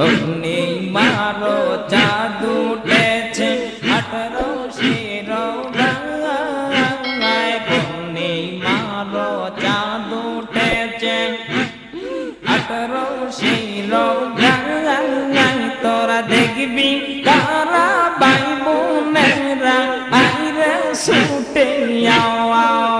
পূর্ণিমার চাঁদ উঠেছে আঠারো শিরো গায় পূর্ণিমার চাঁদ উঠেছে আঠারো শিরো তোরা দেখবি কারা বাই বোনেরা আইরে ছুটে আয়ার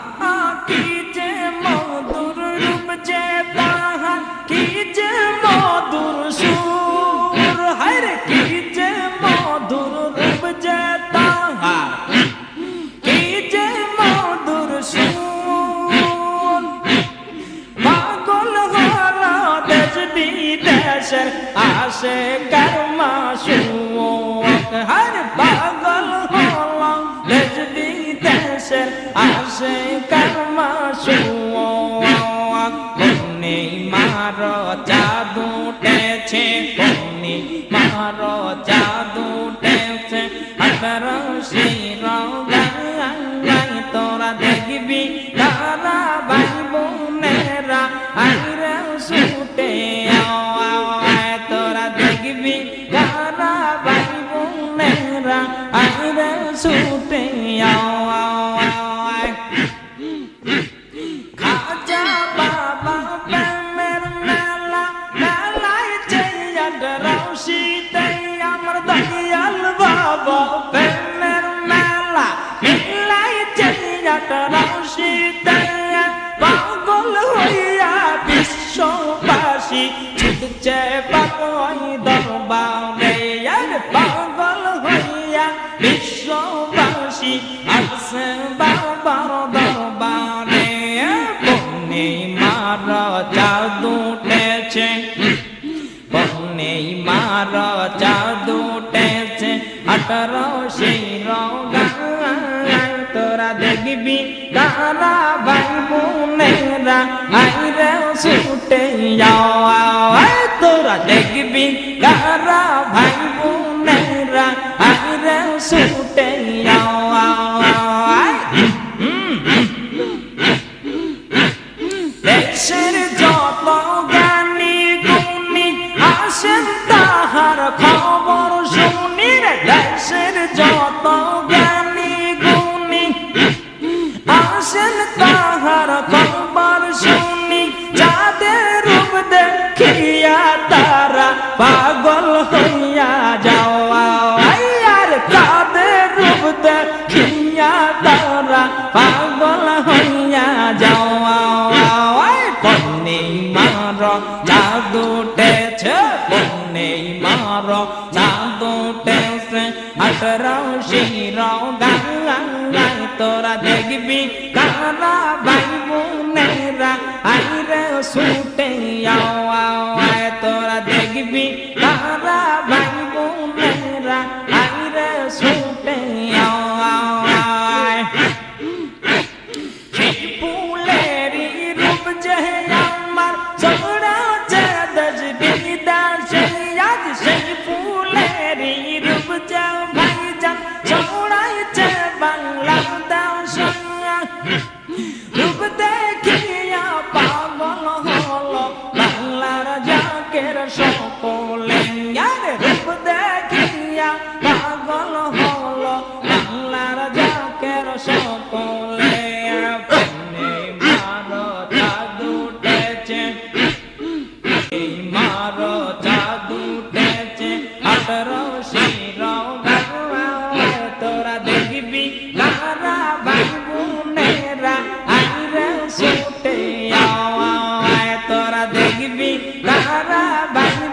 বিদেশের আসে কর্মা সুখ হর পাগল হলা দেশ বিদেশের আসে কর্মা সুখ পন্নি মার জাদু উঠেছে পন্নি মার জাদু উঠেছে। আঠারো শির তোরা দেখবি, তারা ভাই বোনেরা আইরা ছুটে আয় খাজা বাবা প্রেমের মেলা মেলায় চেয়ার রশিতে আমার দয়াল বাবা প্রেমের মেলা মেলায় চেয়ার রশিতে পাগল হইয়া বিশ্ববাসী ছুটছে পাগল দরবারে বিশ্ববাসী, আসে বাবার দরবারে। বনে মার জাদু উঠেছে বনে মার জাদু উঠেছে আঠারো গায় তোরা দেখবি কারা ভাই বোনেরা। আইরে ছুটে যাওয়া তোরা দেখবি কারা ভাই জাদু উঠেছে পন্নি মার, জাদু উঠেছে আঠারো শির গাঙ্গাই তোরা দেখবি, কারা ভাই বোনেরা আইরে ছুটে আয়, তোরা দেখবি, কারা ভাই বোনেরা আইরে ছুটে আয়। সেই ফুলেরই রূপ যে رس bagbi bagbi